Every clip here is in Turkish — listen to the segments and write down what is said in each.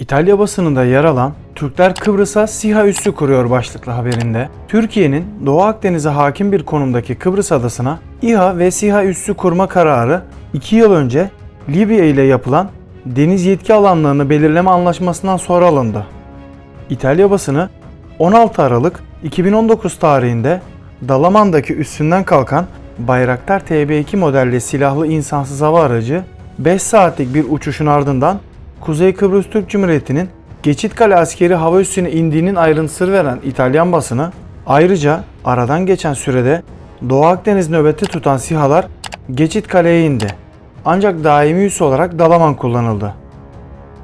İtalya basınında yer alan Türkler Kıbrıs'a SİHA üssü kuruyor başlıklı haberinde Türkiye'nin Doğu Akdeniz'e hakim bir konumdaki Kıbrıs adasına İHA ve SİHA üssü kurma kararı 2 yıl önce Libya ile yapılan deniz yetki alanlarını belirleme anlaşmasından sonra alındı. İtalya basını 16 Aralık 2019 tarihinde Dalaman'daki üssünden kalkan Bayraktar TB2 modelli silahlı insansız hava aracı 5 saatlik bir uçuşun ardından Kuzey Kıbrıs Türk Cumhuriyeti'nin Geçitkale askeri hava üssüne indiğinin ayrıntısını veren İtalyan basını ayrıca aradan geçen sürede Doğu Akdeniz nöbeti tutan SİHA'lar Geçitkale'ye indi. Ancak daimi üs olarak Dalaman kullanıldı.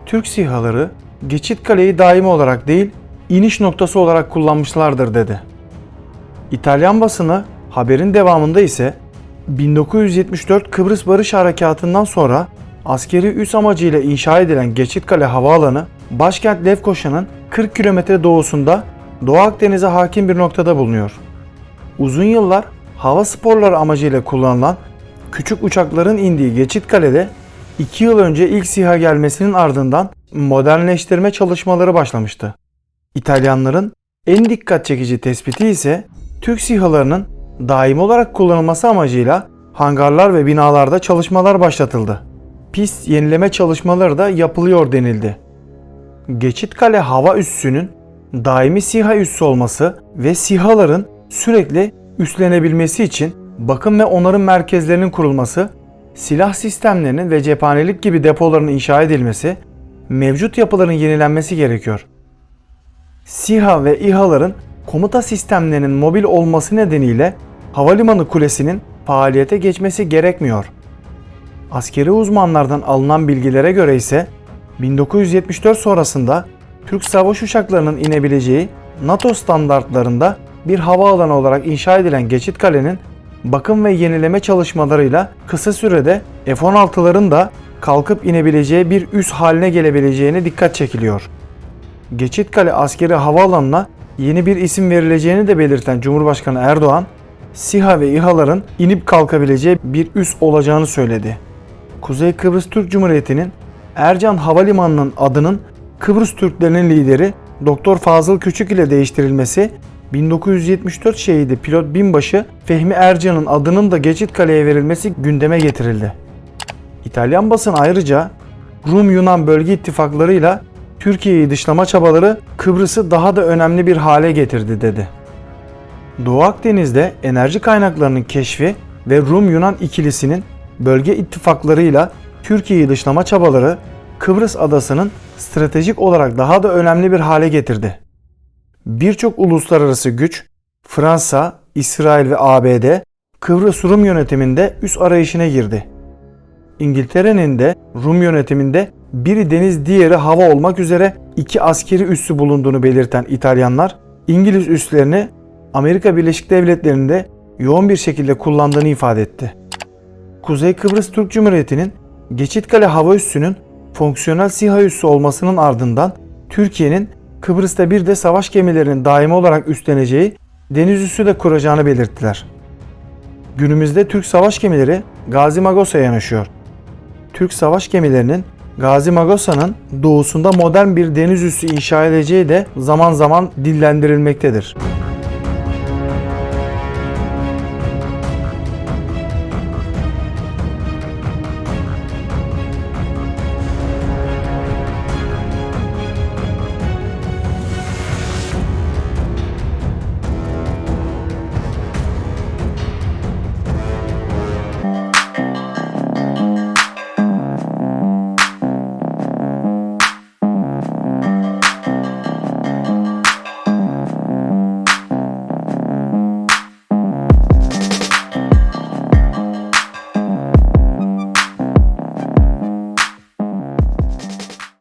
Türk SİHA'ları Geçitkale'yi daimi olarak değil, iniş noktası olarak kullanmışlardır dedi. İtalyan basını haberin devamında ise 1974 Kıbrıs Barış Harekatı'ndan sonra askeri üs amacıyla inşa edilen Geçitkale Havaalanı, başkent Lefkoşa'nın 40 kilometre doğusunda Doğu Akdeniz'e hakim bir noktada bulunuyor. Uzun yıllar hava sporları amacıyla kullanılan küçük uçakların indiği Geçitkale'de 2 yıl önce ilk SİHA gelmesinin ardından modernleştirme çalışmaları başlamıştı. İtalyanların en dikkat çekici tespiti ise Türk SİHA'larının daim olarak kullanılması amacıyla hangarlar ve binalarda çalışmalar başlatıldı. Pist yenileme çalışmaları da yapılıyor denildi. Geçitkale hava üssünün daimi SİHA üssü olması ve SİHA'ların sürekli üstlenebilmesi için bakım ve onarım merkezlerinin kurulması, silah sistemlerinin ve cephanelik gibi depoların inşa edilmesi, mevcut yapıların yenilenmesi gerekiyor. SİHA ve İHA'ların komuta sistemlerinin mobil olması nedeniyle havalimanı kulesinin faaliyete geçmesi gerekmiyor. Askeri uzmanlardan alınan bilgilere göre ise 1974 sonrasında Türk savaş uçaklarının inebileceği NATO standartlarında bir havaalanı olarak inşa edilen Geçitkale'nin bakım ve yenileme çalışmalarıyla kısa sürede F-16'ların da kalkıp inebileceği bir üs haline gelebileceğine dikkat çekiliyor. Geçitkale askeri havaalanına yeni bir isim verileceğini de belirten Cumhurbaşkanı Erdoğan, SİHA ve İHA'ların inip kalkabileceği bir üs olacağını söyledi. Kuzey Kıbrıs Türk Cumhuriyeti'nin Ercan Havalimanı'nın adının Kıbrıs Türklerinin lideri Doktor Fazıl Küçük ile değiştirilmesi 1974 şehidi pilot binbaşı Fehmi Ercan'ın adının da Geçitkale'ye verilmesi gündeme getirildi. İtalyan basın ayrıca Rum-Yunan bölge ittifaklarıyla Türkiye'yi dışlama çabaları Kıbrıs'ı daha da önemli bir hale getirdi dedi. Doğu Akdeniz'de enerji kaynaklarının keşfi ve Rum-Yunan ikilisinin bölge ittifaklarıyla Türkiye'yi dışlama çabaları Kıbrıs adasının stratejik olarak daha da önemli bir hale getirdi. Birçok uluslararası güç Fransa, İsrail ve ABD Kıbrıs Rum yönetiminde üs arayışına girdi. İngiltere'nin de Rum yönetiminde biri deniz diğeri hava olmak üzere iki askeri üssü bulunduğunu belirten İtalyanlar İngiliz üslerini Amerika Birleşik Devletleri'nde yoğun bir şekilde kullandığını ifade etti. Kuzey Kıbrıs Türk Cumhuriyeti'nin Geçitkale Hava Üssü'nün fonksiyonel SİHA üssü olmasının ardından Türkiye'nin Kıbrıs'ta bir de savaş gemilerinin daimi olarak üstleneceği deniz üssü de kuracağını belirttiler. Günümüzde Türk savaş gemileri Gazi Magosa'ya yanaşıyor. Türk savaş gemilerinin Gazi Magosa'nın doğusunda modern bir deniz üssü inşa edeceği de zaman zaman dillendirilmektedir.